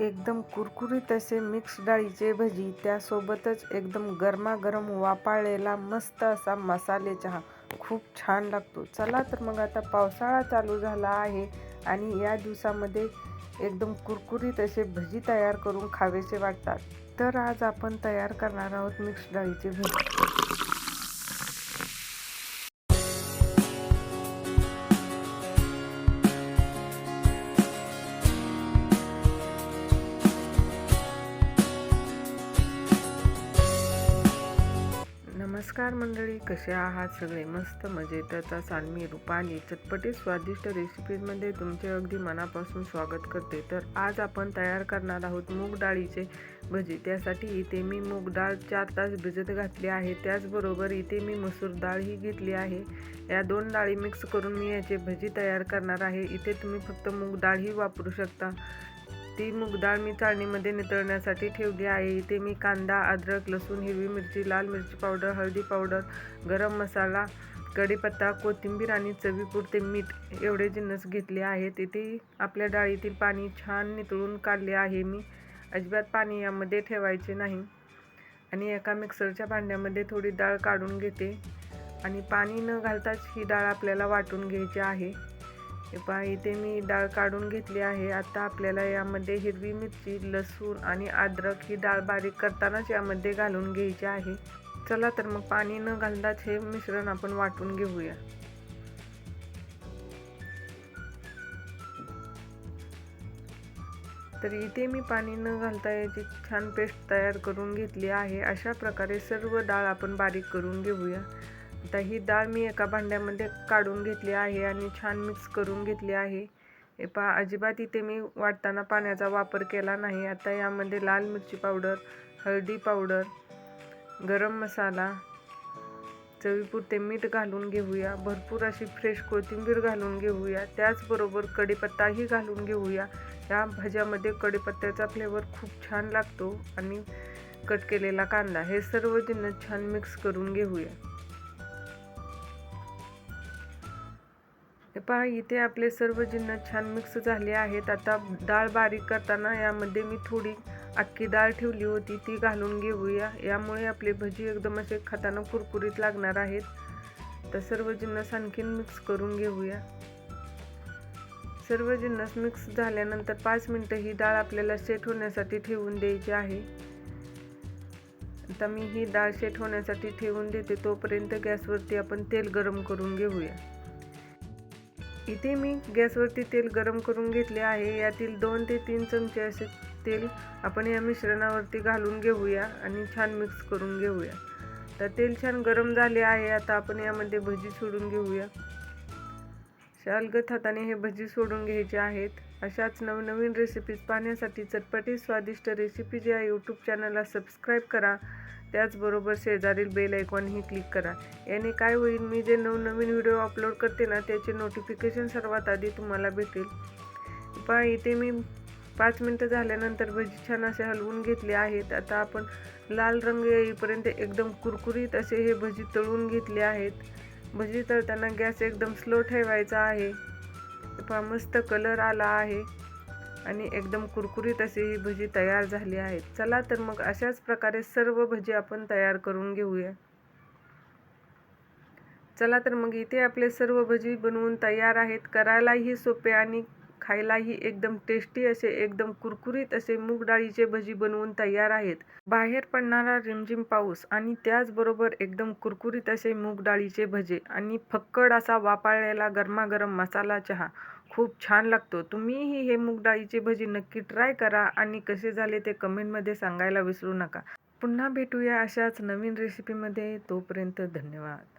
एकदम कुरकुरीत असे मिक्स डाळीचे भजी त्यासोबतच एकदम गरमागरम वापाळलेला मस्त असा मसाले चहा. खूप छान लागतो. चला तर मग आता पावसाळा चालू झाला आहे आणि या दिवसामध्ये एकदम कुरकुरीत असे भजी तयार करून खावेसे वाटतात. तर आज आपण तयार करणार आहोत मिक्स डाळीचे भजी. नमस्कार मंडळी कसे आहात सगळे? मस्त मजेतच असाल मी रुपाली चटपटीत स्वादिष्ट रेसिपीजमध्ये तुमचे अगदी मनापासून स्वागत करते. तर आज आपण तयार करणार आहोत मूग डाळीचे भजी. त्यासाठी इथे मी मूग डाळ चार तास भिजत घातली आहे. त्याचबरोबर इथे मी मसूर डाळही घेतली आहे. या दोन डाळी मिक्स करून मी याचे भजी तयार करणार आहे. इथे तुम्ही फक्त मूग डाळही वापरू शकता. ती मूग डाळ मी चाळणीमध्ये नितळण्यासाठी ठेवली आहे. इथे मी कांदा अद्रक लसूण हिरवी मिरची लाल मिरची पावडर हळदी पावडर गरम मसाला कढीपत्ता कोथिंबीर आणि चवीपुरते मीठ एवढे जिन्नस घेतले आहेत. इथे आपल्या डाळीतील पाणी छान नितळून काढले आहे. मी अजिबात पाणी यामध्ये ठेवायचे नाही आणि एका मिक्सरच्या भांड्यामध्ये थोडी डाळ काढून घेते आणि पाणी न घालताच ही डाळ आपल्याला वाटून घ्यायची आहे. हे पहा इथे मी डाळ काढून घेतली आहे. आता आपल्याला यामध्ये हिरवी मिरची लसूण आणि अद्रक ही डाळ बारीक करतानाच यामध्ये घालून घ्यायची आहे. चला तर मग पाणी न घालताच हे मिश्रण आपण वाटून घेऊया. तर इथे मी पाणी न घालता याची छान पेस्ट तयार करून घेतली आहे. अशा प्रकारे सर्व डाळ आपण बारीक करून घेऊया. आता ही डाळ मी एका भांड्यामध्ये काढून घेतली आहे आणि छान मिक्स करून घेतली आहे. हे पहा अजिबात इथे मी वाटताना पाण्याचा वापर केला नाही. आता यामध्ये लाल मिरची पावडर हळदी पावडर गरम मसाला चवीपुरते मीठ घालून घेऊया भरपूर अशी फ्रेश कोथिंबीर घालून घेऊया त्याचबरोबर कढीपत्ताही घालून घेऊया. या भाज्यामध्ये कढीपत्त्याचा फ्लेवर खूप छान लागतो आणि कट केलेला कांदा हे सर्व जिन्नस छान मिक्स करून घेऊया. हे पहा इथे आपले सर्व जिन्नस छान मिक्स झाले आहेत. आता डाळ बारीक करताना यामध्ये मी थोडी अख्खी डाळ ठेवली होती ती घालून घेऊया. यामुळे आपले भजी एकदम असे खाताना कुरकुरीत लागणार आहेत. तर सर्व जिन्नस आणखीन मिक्स करून घेऊया. सर्व जिन्नस मिक्स झाल्यानंतर पाच मिनटं ही डाळ आपल्याला सेट होण्यासाठी ठेवून द्यायची आहे. आता मी ही डाळ सेट होण्यासाठी ठेवून देते तोपर्यंत गॅसवरती आपण तेल गरम करून घेऊया. इथे मी गॅसवरती तेल गरम करून घेतले आहे. यातील दोन ते तीन चमचे असे तेल आपण या मिश्रणावरती घालून घेऊया आणि छान मिक्स करून घेऊया. तर तेल छान गरम झाले आहे. आता आपण यामध्ये भजी सोडून घेऊया. शालगत हाताने हे भजी सोडून घ्यायचे आहेत. अशाच नवनवीन रेसिपीज पाहण्यासाठी चटपटी स्वादिष्ट रेसिपीज या यूट्यूब चॅनलला सबस्क्राईब करा. त्याचबरोबर शेजारील बेल आयकॉनही क्लिक करा. याने काय होईल मी जे नवनवीन व्हिडिओ अपलोड करते ना त्याचे नोटिफिकेशन सर्वात आधी तुम्हाला भेटेल. पहा इथे मी पाच मिनटं झाल्यानंतर भजी छान असे हलवून घेतले आहेत. आता आपण लाल रंग येईपर्यंत एकदम कुरकुरीत असे हे भजी तळून घेतले आहेत. म्हणजे भजी तळताना गॅस एकदम स्लो ठेवायचा आहे. पहा मस्त कलर आला आहे. आणि एकदम कुरकुरीत अशी ही भजी तयार झाली आहेत चला तर मग अशाच प्रकारे सर्व भजी आपण तयार करून घेऊया. चला तर मग इथे आपले सर्व भजी बनवून तयार आहेत. करायलाही सोपे आणि खायलाही एकदम टेस्टी असे एकदम कुरकुरीत असे मूग डाळीचे भजी बनवून तयार आहेत. बाहेर पडणारा रिमझिम पाऊस आणि त्याचबरोबर एकदम कुरकुरीत असे मूग डाळीचे भजे आणि फक्कड असा वापाळलेला गरमागरम मसाला चहा. खूप छान लागतो. तुम्हीही हे मूग डाळीचे भजी नक्की ट्राय करा आणि कसे झाले ते कमेंटमध्ये सांगायला विसरू नका. पुन्हा भेटूया अशाच नवीन रेसिपीमध्ये तोपर्यंत धन्यवाद.